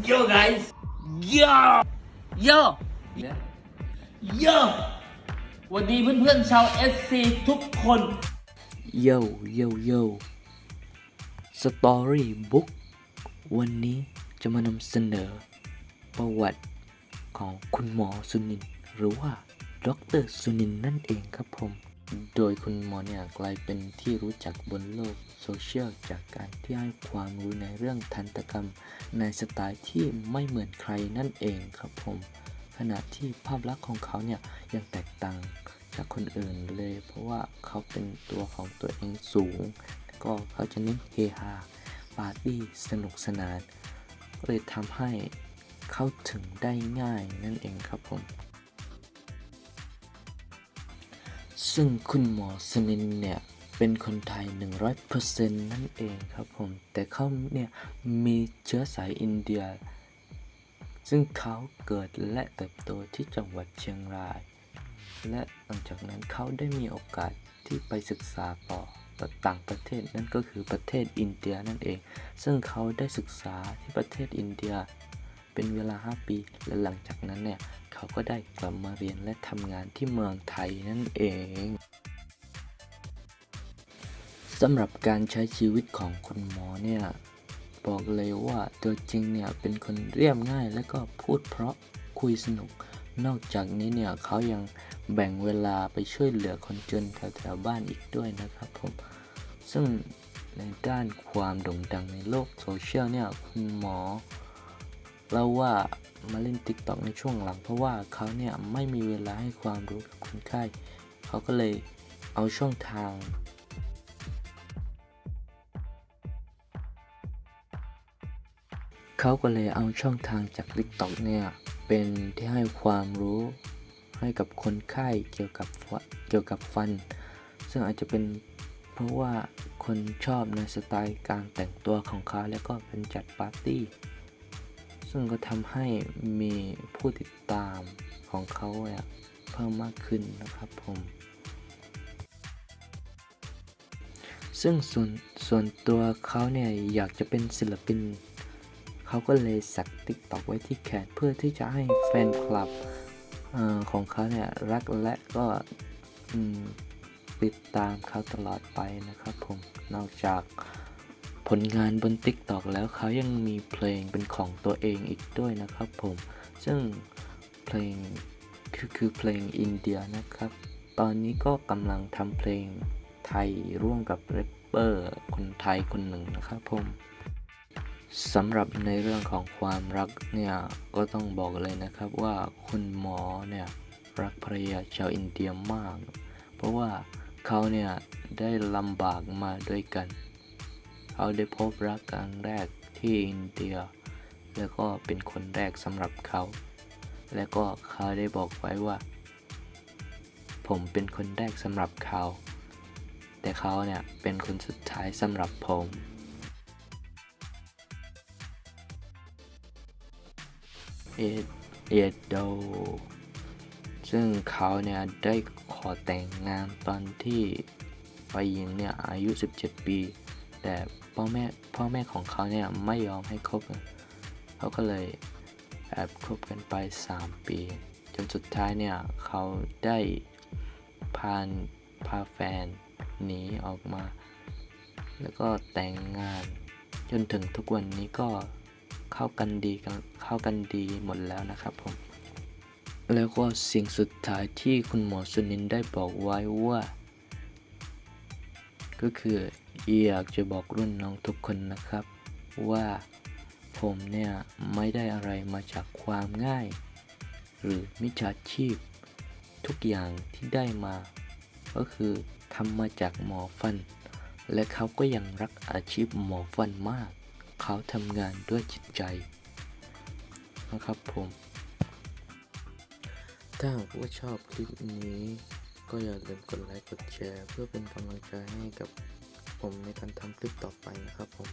Yo guys Yo Yo Yo วันนี้เพื่อนๆชาว SC ทุกคนโยโยโยสตอรี่บุ๊กวันนี้จะมานำเสนอ ประวัติของคุณหมอสุนิน หรือว่าดรสุนินนั่นเองครับผม โดยคุณหมอเนี่ยกลายเป็นที่รู้จักบนโลกโซเชียลจากการที่ให้ความรู้ในเรื่องทันตกรรม ในสไตล์ที่ไม่เหมือนใครนั่นเองครับผม ขณะที่ภาพลักษณ์ของเขาเนี่ยยังแตกต่างจากคนอื่นเลย เพราะว่าเขาเป็นตัวของตัวเองสูง ก็เขาจะเน้นเฮฮาปาร์ตี้สนุกสนาน เลยทำให้เข้าถึงได้ง่ายนั่นเองครับผม ซึ่งคุณหมอสนินเนี่ย เป็นคนไทย 100%นั่นเองครับผม แต่เขาเนี่ย มีเชื้อสายอินเดีย ซึ่งเขาเกิดและเติบโตที่จังหวัดเชียงราย และหลังจากนั้นเขาได้มีโอกาสที่ไปศึกษาต่อต่างประเทศนั่นก็คือประเทศอินเดียนั่นเอง ซึ่งเขาได้ศึกษาที่ประเทศอินเดีย เป็นเวลา 5 ปี และหลังจากนั้นเนี่ย เขาก็ได้กลับมาเรียนและทำงานที่เมืองไทยนั่นเองสำหรับการใช้ชีวิตของคุณหมอเนี่ยบอกเลยว่าตัวจริงเนี่ยเป็นคนเรียบง่ายและก็พูดเพราะคุยสนุก นอกจากนี้เนี่ยเขายังแบ่งเวลาไปช่วยเหลือคนจนแถวๆบ้านอีกด้วยนะครับผมซึ่งในด้านความโด่งดังในโลกโซเชียลเนี่ยคุณหมอ เล่าว่ามาเล่น t ิ k t o k ในช่วงหลัง เพราะว่าเขาเนี่ยไม่มีเวลาให้ความรู้กับคนไข้เขาก็เลยเอาช่องทางเขาก็เลยเอาช่องทางจาก t ิ k t o k เนี่ยเป็นที่ให้ความรู้ให้กับคนไข้เกี่ยวกับฟันเกี่ยวกับฟัน ซึ่งอาจจะเป็นเพราะว่าคนชอบในสไตล์การแต่งตัวของเขาแล้วก็เป็นจัดปาร์ตี้ ซึ่งก็ทำให้มีผู้ติดตามของเขาเพิ่มมากขึ้นนะครับผม ซึ่งส่วนส่วนตัวเขาเนี่ยอยากจะเป็นศิลปิน เขาก็เลยสักติ๊กตอกไว้ที่แขนเพื่อที่จะให้แฟนคลับอของเขาเนี่ยรักและก็ติดตามเขาตลอดไปนะครับผม นอกจาก ลงานบน TikTok แล้วเขายังมีเพลงเป็นของตัวเองอีกด้วยนะครับผม ซึ่งเพลงคือคือเพลงอินเดียนะครับ ตอนนี้ก็กำลังทำเพลงไทยร่วมกับแรปเปอร์คนไทยคนหนึ่งนะครับผมสำหรับในเรื่องของความรักเนี่ยก็ต้องบอกเลยนะครับว่าคุณหมอเนี่ยรักภรรยาชาวอินเดียมาก เพราะว่าเขาเนี่ยได้ลำบากมาด้วยกัน เขาได้พบรักครั้งแรกที่อินเดีย แล้วก็เป็นคนแรกสำหรับเขา และก็เขาได้บอกไว้ว่า ผมเป็นคนแรกสำหรับเขา แต่เขาเนี่ยเป็นคนสุดท้ายสำหรับผมเอ็ดเอดโดซึ่งเขาเนี่ยได้ขอแต่งงานตอนที่ฝ่ายหญิงเนี่ยอายุ 17 ปี แต่พ่อแม่พ่อแม่ของเขาเนี่ยไม่ยอมให้คบเขาก็เลยแอบคบกันไป 3 ปี จนสุดท้ายเนี่ยเขาได้พานพาแฟนหนีออกมา แล้วก็แต่งงาน จนถึงทุกวันนี้ก็เข้ากันดีกันเข้ากันดีหมดแล้วนะครับผม แล้วก็สิ่งสุดท้ายที่คุณหมอสุนินได้บอกไว้ว่า ก็คืออยากจะบอกรุ่นน้องทุกคนนะครับ ว่าผมเนี่ยไม่ได้อะไรมาจากความง่าย หรือมิจฉาชีพ ทุกอย่างที่ได้มา ก็คือทำมาจากหมอฟัน และเขาก็ยังรักอาชีพหมอฟันมาก เขาทำงานด้วยจิตใจนะครับผม ถ้าหากว่าชอบคลิปนี้ ก็อย่าลืมกดไลค์กดแชร์ เพื่อเป็นกำลังใจให้กับผมในการทำคลิปต่อไปนะครับผม